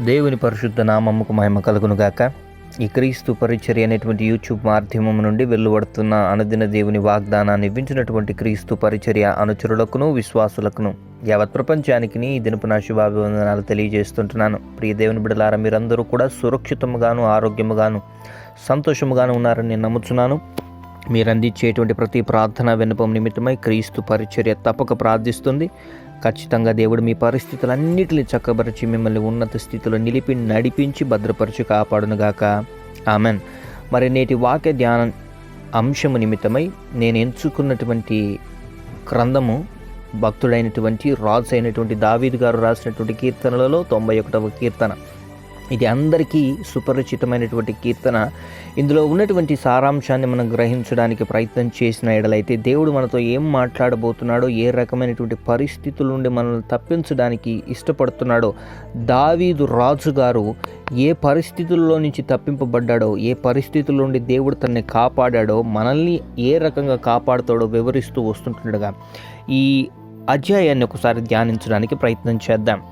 దేవుని పరిశుద్ధ నామముకు మహిమ కలుగును గాక ఈ క్రీస్తు పరిచర్య అనేటువంటి యూట్యూబ్ మాధ్యమం నుండి వెలువడుతున్న అనుదిన దేవుని వాగ్దానాన్ని ఇవ్వించినటువంటి క్రీస్తు పరిచర్య అనుచరులకును విశ్వాసులకును యావత్ ప్రపంచానికి ఈ దినపు నా శుభాభివందనాలు తెలియజేస్తుంటున్నాను. ప్రియ దేవుని బిడలారా మీరందరూ కూడా సురక్షితముగాను ఆరోగ్యముగాను సంతోషముగాను ఉన్నారని నేను నమ్ముతున్నాను మీరు అందించేటువంటి ప్రతి ప్రార్థన విన్నపం నిమిత్తమై క్రీస్తు పరిచర్య తప్పక ప్రార్థిస్తుంది. ఖచ్చితంగా దేవుడు మీ పరిస్థితులన్నిటిని చక్కబరిచి మిమ్మల్ని ఉన్నత స్థితిలో నిలిపి నడిపించి భద్రపరిచి కాపాడునుగాక. ఆమెన్. మరి నేటి వాక్య ధ్యానం అంశము నిమిత్తమై నేను ఎంచుకున్నటువంటి గ్రంథము భక్తుడైనటువంటి రాజు అయినటువంటి దావీద్ గారు రాసినటువంటి కీర్తనలలో తొంభై ఒకటవ కీర్తన. ఇది అందరికీ సుపరిచితమైనటువంటి కీర్తన. ఇందులో ఉన్నటువంటి సారాంశాన్ని మనం గ్రహించడానికి ప్రయత్నం చేసిన ఎడలైతే దేవుడు మనతో ఏం మాట్లాడబోతున్నాడో ఏ రకమైనటువంటి పరిస్థితుల నుండి మనల్ని తప్పించడానికి ఇష్టపడుతున్నాడో దావీదు రాజు గారు ఏ పరిస్థితుల్లో నుంచి తప్పింపబడ్డాడో ఏ పరిస్థితుల నుండి దేవుడు తనని కాపాడాడో మనల్ని ఏ రకంగా కాపాడుతాడో వివరిస్తూ వస్తుంటుండగా ఈ అధ్యాయాన్ని ఒకసారి ధ్యానించడానికి ప్రయత్నం చేద్దాం.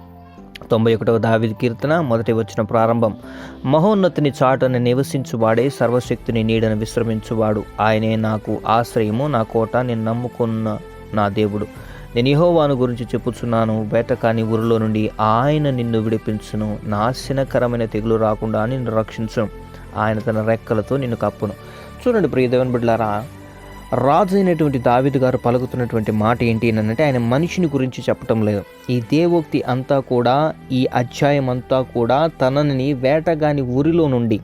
తొంభై ఒకటవ దావిది కీర్తన మొదటి వచ్చిన ప్రారంభం. మహోన్నతిని చాటున నివసించువాడే సర్వశక్తిని నీడను విశ్రమించువాడు. ఆయనే నాకు ఆశ్రయము నా కోట నేను నమ్ముకున్న నా దేవుడు. నేను యహోవాను గురించి చెప్పుచున్నాను వేటకాని ఊరిలో నుండి ఆయన నిన్ను విడిపించును. నాశనకరమైన తెగులు రాకుండా నిన్ను రక్షించును. ఆయన తన రెక్కలతో నిన్ను కప్పును. చూడండి ప్రియదేవన్ బిడ్లారా బిడ్డలారా రాజు అయినటువంటి దావిదు గారు పలుకుతున్నటువంటి మాట ఏంటి అని అంటే ఆయన మనిషిని గురించి చెప్పటం లేదు. ఈ దేవోక్తి అంతా కూడా ఈ అధ్యాయం అంతా కూడా తనని వేటగాని ఊరిలో నుండి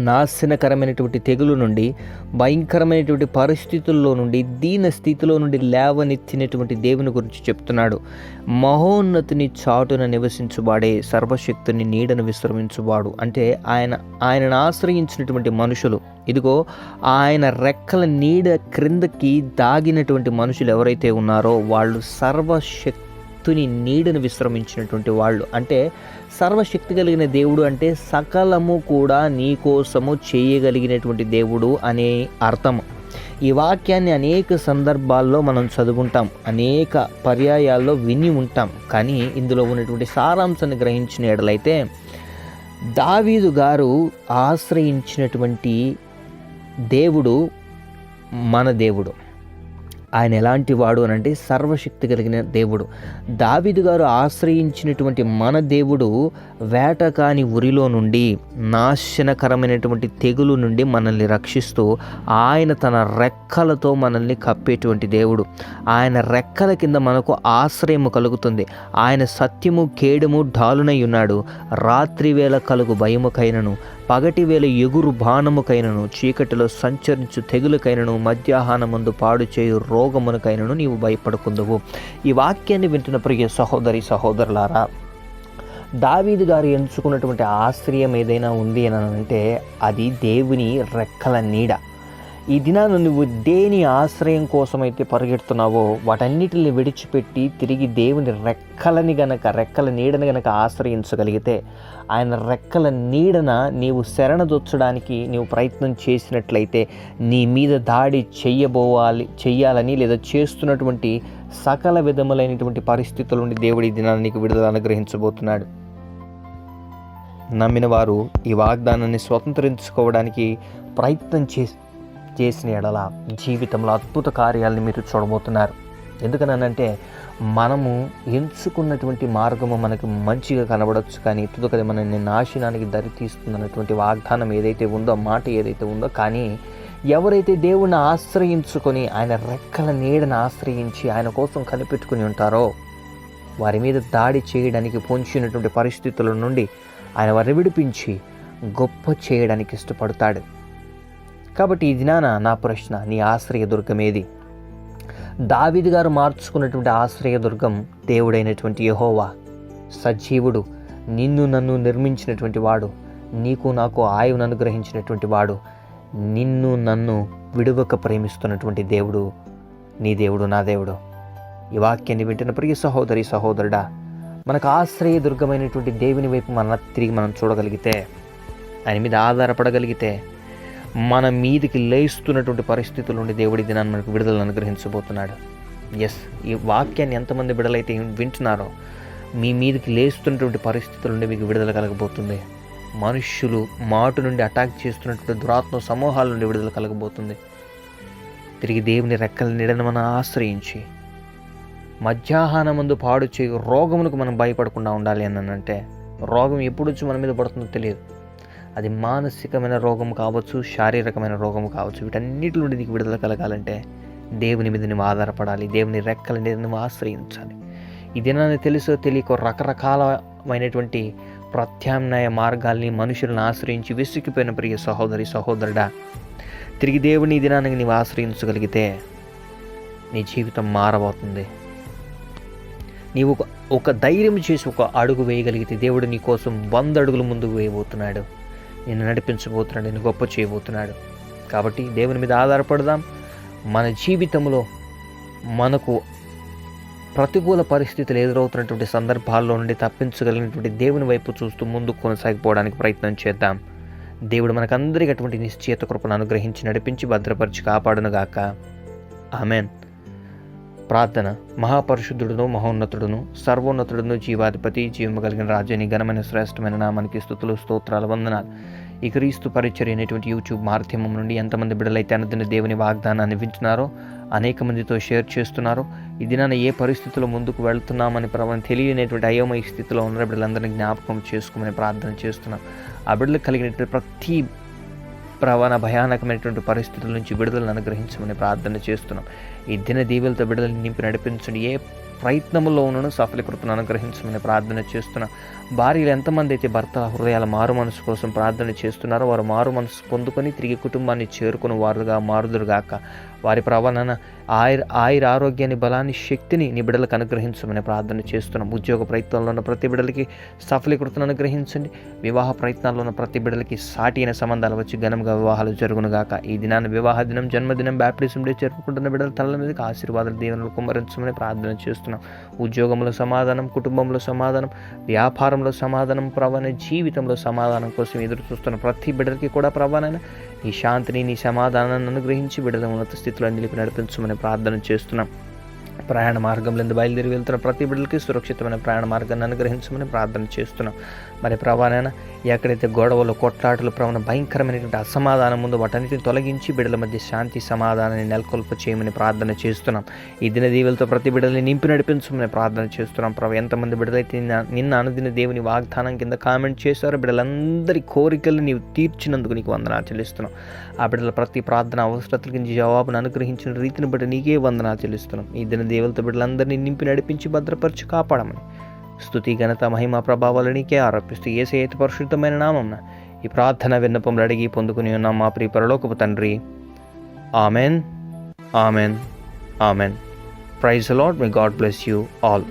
నాశనకరమైనటువంటి తెగులు నుండి భయంకరమైనటువంటి పరిస్థితుల్లో నుండి దీన స్థితిలో నుండి లేవనెత్తినటువంటి దేవుని గురించి చెప్తున్నాడు. మహోన్నతిని చాటున నివసించువాడే సర్వశక్తిని నీడను విశ్రమించువాడు. అంటే ఆయన ఆయనను ఆశ్రయించినటువంటి మనుషులు. ఇదిగో ఆయన రెక్కల నీడ క్రిందకి దాగినటువంటి మనుషులు ఎవరైతే ఉన్నారో వాళ్ళు సర్వశక్తుని నీడను విశ్రమించినటువంటి వాళ్ళు. అంటే సర్వశక్తి కలిగిన దేవుడు అంటే సకలము కూడా నీ కోసము చేయగలిగినటువంటి దేవుడు అనే అర్థం. ఈ వాక్యాన్ని అనేక సందర్భాల్లో మనం చదువుకుంటాం అనేక పర్యాయాల్లో విని ఉంటాం. కానీ ఇందులో ఉన్నటువంటి సారాంశాన్ని గ్రహించిన ఎడలైతే దావీదు గారు ఆశ్రయించినటువంటి దేవుడు మన దేవుడు. ఆయన ఎలాంటి వాడు అని అంటే సర్వశక్తి కలిగిన దేవుడు. దావిదు గారు ఆశ్రయించినటువంటి మన దేవుడు వేటకాని ఉరిలో నుండి నాశనకరమైనటువంటి తెగులు నుండి మనల్ని రక్షిస్తూ ఆయన తన రెక్కలతో మనల్ని కప్పేటువంటి దేవుడు. ఆయన రెక్కల కింద మనకు ఆశ్రయము కలుగుతుంది. ఆయన సత్యము కేడుము ఢాలునై ఉన్నాడు. రాత్రి వేళ కలుగు భయముకైనను పగటి వేళ ఎగురు బాణముకైనను చీకటిలో సంచరించు తెగులకైనను మధ్యాహ్నమందు పాడు చేయు రోగమునకైనను నీవు భయపడుకుందువు. ఈ వాక్యాన్ని వింటున్న ప్రియ సహోదరి సహోదరులారా దావీదు గారు ఎంచుకున్నటువంటి ఆశ్రయం ఏదైనా ఉంది అని అంటే అది దేవుని రెక్కల నీడ. ఈ దినాన నువ్వు దేని ఆశ్రయం కోసమైతే పరిగెడుతున్నావో వాటన్నిటిని విడిచిపెట్టి తిరిగి దేవుని రెక్కలని గనక రెక్కల నీడని గనక ఆశ్రయించగలిగితే ఆయన రెక్కల నీడన నీవు శరణదొచ్చడానికి నీవు ప్రయత్నం చేసినట్లయితే నీ మీద దాడి చెయ్యబోవాలి చెయ్యాలని లేదా చేస్తున్నటువంటి సకల విధములైనటువంటి పరిస్థితుల నుండి దేవుడి దినాన్ని నీకు విడుదల అనుగ్రహించబోతున్నాడు. నమ్మిన వారు ఈ వాగ్దానాన్ని స్వతంత్రించుకోవడానికి ప్రయత్నం చేసి చేసిన ఎడల జీవితంలో అద్భుత కార్యాలను మీరు చూడబోతున్నారు. ఎందుకనంటే మనము ఎంచుకున్నటువంటి మార్గము మనకి మంచిగా కనబడవచ్చు కానీ తుదకది మనల్ని నాశనానికి దరి తీస్తుందన్నటువంటి వాగ్దానం ఏదైతే ఉందో మాట ఏదైతే ఉందో కానీ ఎవరైతే దేవుణ్ణి ఆశ్రయించుకొని ఆయన రెక్కల నీడను ఆశ్రయించి ఆయన కోసం కనిపెట్టుకుని ఉంటారో వారి మీద దాడి చేయడానికి పొంచినటువంటి పరిస్థితుల నుండి ఆయన వారిని విడిపించి గొప్ప చేయడానికి ఇష్టపడతాడు. కాబట్టి ఈ దినాన నా ప్రశ్న నీ ఆశ్రయ దుర్గం ఏది? దావిది గారు మార్చుకున్నటువంటి ఆశ్రయ దుర్గం దేవుడైనటువంటి యహోవా. సజీవుడు నిన్ను నన్ను నిర్మించినటువంటి వాడు నీకు నాకు ఆయువును అనుగ్రహించినటువంటి వాడు నిన్ను నన్ను విడువక ప్రేమిస్తున్నటువంటి దేవుడు నీ దేవుడు నా దేవుడు. ఈ వాక్యాన్ని వింటున్న ప్రియ సహోదరి సహోదరుడా మనకు ఆశ్రయ దుర్గమైనటువంటి దేవుని వైపు మన తిరిగి మనం చూడగలిగితే ఆయన మీద ఆధారపడగలిగితే మన మీదికి లేస్తున్నటువంటి పరిస్థితుల నుండి దేవుడి దినాన్ని మనకు విడుదలను అనుగ్రహించబోతున్నాడు. ఎస్ ఈ వాక్యాన్ని ఎంతమంది బిడలైతే వింటున్నారో మీ మీదకి లేస్తున్నటువంటి పరిస్థితుల నుండి మీకు విడుదల కలగబోతుంది. మనుష్యులు మాటు నుండి అటాక్ చేస్తున్నటువంటి దురాత్మ సమూహాల నుండి విడుదల కలగబోతుంది. తిరిగి దేవుని రెక్కల నీడను మనం ఆశ్రయించి మధ్యాహ్నం ముందు పాడు చేయ రోగములకు మనం భయపడకుండా ఉండాలి అని అంటే రోగం ఎప్పుడు వచ్చి మన మీద పడుతుందో తెలియదు. అది మానసికమైన రోగం కావచ్చు శారీరకమైన రోగం కావచ్చు వీటన్నిటి నుండి నీకు విడుదల కలగాలంటే దేవుని మీద నువ్వు ఆధారపడాలి దేవుని రెక్కల మీద నువ్వు ఆశ్రయించాలి. ఈ దినాన్ని తెలుసో తెలియకో రకరకాలమైనటువంటి ప్రత్యామ్నాయ మార్గాల్ని మనుషులను ఆశ్రయించి విసిగిపోయిన ప్రియ సహోదరి సహోదరుడా తిరిగి దేవుని దినానికి నీవు ఆశ్రయించగలిగితే నీ జీవితం మారబోతుంది. నీవు ఒక ఒక ధైర్యం చేసి ఒక అడుగు వేయగలిగితే దేవుడు నీ కోసం వంద అడుగులు ముందుకు వేయబోతున్నాడు. నిన్ను నడిపించబోతున్నాడు నిన్ను గొప్ప చేయబోతున్నాడు. కాబట్టి దేవుని మీద ఆధారపడదాం. మన జీవితంలో మనకు ప్రతికూల పరిస్థితులు ఎదురవుతున్నటువంటి సందర్భాల్లో నుండి తప్పించగలిగినటువంటి దేవుని వైపు చూస్తూ ముందుకు కొనసాగిపోవడానికి ప్రయత్నం చేద్దాం. దేవుడు మనకందరికీ అటువంటి నిశ్చయత కృపను అనుగ్రహించి నడిపించి భద్రపరిచి కాపాడునుగాక. ఆమెన్. ప్రార్థన. మహాపరిశుద్ధుడును మహోన్నతుడును సర్వోన్నతుడును జీవాధిపతి జీవము కలిగిన రాజ్యాన్ని ఘనమైన శ్రేష్టమైన నామానికి స్థుతులు స్తోత్రాల వందనాలు. ఈ క్రీస్తు పరిచర్య అనేటువంటి యూట్యూబ్ మాధ్యమం నుండి ఎంతమంది బిడ్డలైతే అనదిన దేవుని వాగ్దానాన్ని వింటున్నారో అనేక మందితో షేర్ చేస్తున్నారో. ఈ దినాన ఏ పరిస్థితుల్లో ముందుకు వెళ్తున్నామని ప్రభావం తెలియనేటువంటి అయోమయ స్థితిలో ఉన్న బిడ్డలందరినీ జ్ఞాపకం చేసుకోమని ప్రార్థన చేస్తున్నాం. ఆ బిడ్డలకు కలిగినటువంటి ప్రతి ప్రవణ భయానకమైనటువంటి పరిస్థితుల నుంచి విడుదలను అనుగ్రహించమని ప్రార్థన చేస్తున్నాం. ఈ దిన దీవులతో విడుదల నింపి నడిపించండి. ఏ ప్రయత్నంలో ఉన్నను సఫలీకృతను అనుగ్రహించమని ప్రార్థన చేస్తున్నాం. భార్యలు ఎంతమంది అయితే భర్త హృదయాల మారు మనసు కోసం ప్రార్థన చేస్తున్నారో వారు మారు మనసు పొందుకొని తిరిగి కుటుంబాన్ని చేరుకుని వారుగా మారుదురుగాక. వారి ప్రవణన ఆయుర్ ఆయుర ఆరోగ్యాన్ని బలాన్ని శక్తిని నీ బిడ్డలకు అనుగ్రహించమని ప్రార్థన చేస్తున్నాం. ఉద్యోగ ప్రయత్నంలో ఉన్న ప్రతి బిడ్డలకి సఫలీకృతను అనుగ్రహించండి. వివాహ ప్రయత్నాల్లో ఉన్న ప్రతి బిడ్డలకి సాటి అయిన సంబంధాలు వచ్చి ఘనంగా వివాహాలు జరుగునుగాక ఈ దినాన్ని వివాహ దినం జన్మదినం బ్యాప్టిజం డే జరుపుకుంటున్న బిడ్డల తల మీదకి ఆశీర్వాదాలు దీవెనలు కుమరించమని ప్రార్థన చేస్తున్నాం. ఉద్యోగంలో సమాధానం కుటుంబంలో సమాధానం వ్యాపారంలో సమాధానం ప్రవణ జీవితంలో సమాధానం కోసం ఎదురు చూస్తున్న ప్రతి బిడ్డలకి కూడా ప్రవణన నీ శాంతిని నీ సమాధానాన్ని అనుగ్రహించి బిడ్డల ఉన్నత స్థితిలో నిలిపి నడిపించమని ప్రార్థన చేస్తున్నాం. ప్రయాణ మార్గంలో బయలుదేరి వెళ్తున్న ప్రతి బిడ్డలకి సురక్షితమైన ప్రయాణ మార్గాన్ని అనుగ్రహించమని ప్రార్థన చేస్తున్నాం. మరి ప్రభానైనా ఎక్కడైతే గొడవలు కొట్లాటలు ప్రవణ భయంకరమైనటువంటి అసమాధానం ముందు వాటన్నిటిని తొలగించి బిడ్డల మధ్య శాంతి సమాధానాన్ని నెలకొల్ప చేయమని ప్రార్థన చేస్తున్నాం. ఈ దిన దీవులతో ప్రతి బిడ్డల్ని నింపి నడిపించమని ప్రార్థన చేస్తున్నాం. ప్రభు ఎంతమంది బిడ్డలైతే నిన్న నిన్న అనుదిన దేవుని వాగ్దానం కింద కామెంట్ చేశారో బిడ్డలందరి కోరికలు నీవు తీర్చినందుకు నీకు వందనాలు చెల్లిస్తున్నాం. ఆ బిడ్డల ప్రతి ప్రార్థన అవసరతల గురించి జవాబును అనుగ్రహించిన రీతిని బట్టి నీకే వందనాలు చెల్లిస్తున్నాం. ఈ దిన దేవులతో బిడ్డలందరినీ నింపి నడిపించి భద్రపరిచి కాపాడమని స్థుతి ఘనత మహిమ ప్రభావాలు నీకే ఆరోపిస్తూ ఏ పరిశుద్ధమైన నామం ఈ ప్రార్థన విన్నపములు అడిగి పొందుకుని ఉన్నాం మా ప్రియ పరలోకపు తండ్రి. Amen. Amen. Amen. Praise Lord may God bless you all.